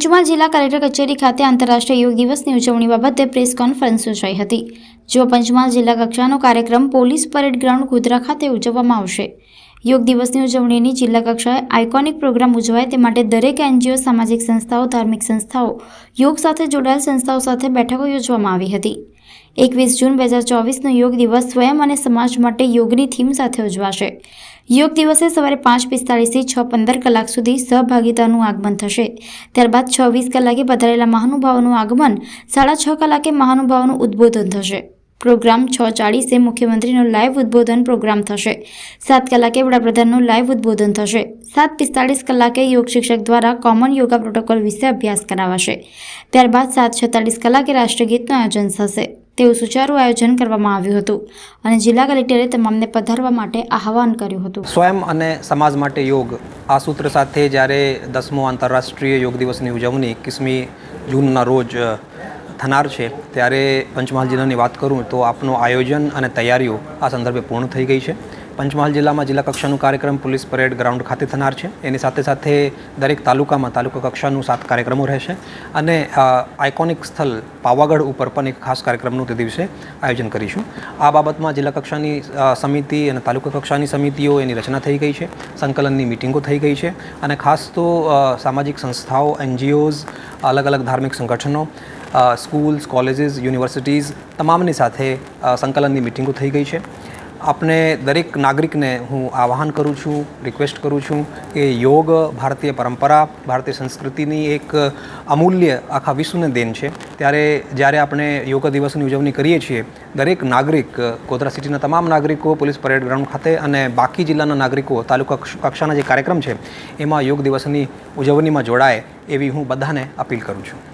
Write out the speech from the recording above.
પંચમહાલ જિલ્લા કલેક્ટર કચેરી ખાતે આંતરરાષ્ટ્રીય યોગ દિવસની ઉજવણી બાબતે પ્રેસ કોન્ફરન્સ યોજાઈ હતી જો પંચમહાલ જિલ્લા કક્ષાનો કાર્યક્રમ પોલીસ પરેડ ગ્રાઉન્ડ ગોધરા ખાતે ઉજવવામાં આવશે. યોગ દિવસની ઉજવણીની જિલ્લા કક્ષાએ આઇકોનિક પ્રોગ્રામ ઉજવાય તે માટે દરેક એનજીઓ, સામાજિક સંસ્થાઓ, ધાર્મિક સંસ્થાઓ, યોગ સાથે જોડાયેલ સંસ્થાઓ સાથે બેઠકો યોજવામાં આવી હતી. એકવીસ જૂન બે હજાર ચોવીસનો યોગ દિવસ સ્વયં અને સમાજ માટે યોગની થીમ સાથે ઉજવાશે. યોગ દિવસે સવારે પાંચ પિસ્તાળીસથી છ પંદર કલાક સુધી સહભાગિતાનું આગમન થશે. ત્યારબાદ છ વીસ કલાકે પધારેલા મહાનુભાવોનું આગમન, સાડા છ કલાકે મહાનુભાવોનું ઉદ્બોધન થશે. પ્રોગ્રામ છ ચાળીસે મુખ્યમંત્રીનો લાઈવ ઉદ્બોધન પ્રોગ્રામ થશે. સાત કલાકે વડાપ્રધાનનું લાઈવ ઉદ્બોધન થશે. સાત પિસ્તાળીસ કલાકે યોગ શિક્ષક દ્વારા કોમન યોગા પ્રોટોકોલ વિશે અભ્યાસ કરાવાશે. ત્યારબાદ સાત છેતાળીસ કલાકે રાષ્ટ્રગીતનું આયોજન થશે. તેવું સુચારુ આયોજન કરવામાં આવ્યું હતું અને જિલ્લા કલેક્ટરે તમામને પધારવા માટે આહવાન કર્યું હતું. સ્વયં અને સમાજ માટે યોગ. આ સૂત્ર સાથે જ્યારે દસમો આંતરરાષ્ટ્રીય યોગ દિવસની ઉજવણી એકવીસમી જૂનના રોજ થનાર છે, ત્યારે પંચમહાલ જિલ્લાની વાત કરું તો આપનું આયોજન અને તૈયારીઓ આ સંદર્ભે પૂર્ણ થઈ ગઈ છે. પંચમહાલ જિલ્લામાં જિલ્લા કક્ષાનું કાર્યક્રમ પોલીસ પરેડ ગ્રાઉન્ડ ખાતે થનાર છે. એની સાથે સાથે દરેક તાલુકામાં તાલુકા કક્ષાનું સાત કાર્યક્રમો રહેશે અને આઇકોનિક સ્થળ પાવાગઢ ઉપર પણ એક ખાસ કાર્યક્રમનું તે દિવસે આયોજન કરીશું. આ બાબતમાં જિલ્લા કક્ષાની સમિતિ અને તાલુકા કક્ષાની સમિતિઓ એની રચના થઈ ગઈ છે, સંકલનની મિટિંગો થઈ ગઈ છે અને ખાસ તો સામાજિક સંસ્થાઓ, એનજીઓઝ, અલગ અલગ ધાર્મિક સંગઠનો સ્કૂલ્સ, કોલેજીસ, યુનિવર્સિટીઝ, તમામની સાથે સંકલનની મિટિંગો થઈ ગઈ છે. આપણે દરેક નાગરિકને હું આહવાન કરું છું રિક્વેસ્ટ કરું છું કે યોગ ભારતીય પરંપરા, ભારતીય સંસ્કૃતિની એક અમૂલ્ય આખા વિશ્વને દેન છે. ત્યારે જ્યારે આપણે યોગ દિવસની ઉજવણી કરીએ છીએ, દરેક નાગરિક, ગોધરા સિટીના તમામ નાગરિકો, પોલીસ પરેડ ગ્રાઉન્ડ ખાતે અને બાકી જિલ્લાના નાગરિકો, તાલુકા કક્ષાના જે કાર્યક્રમ છે, એમાં યોગ દિવસની ઉજવણીમાં જોડાય એવી હું બધાને અપીલ કરું છું.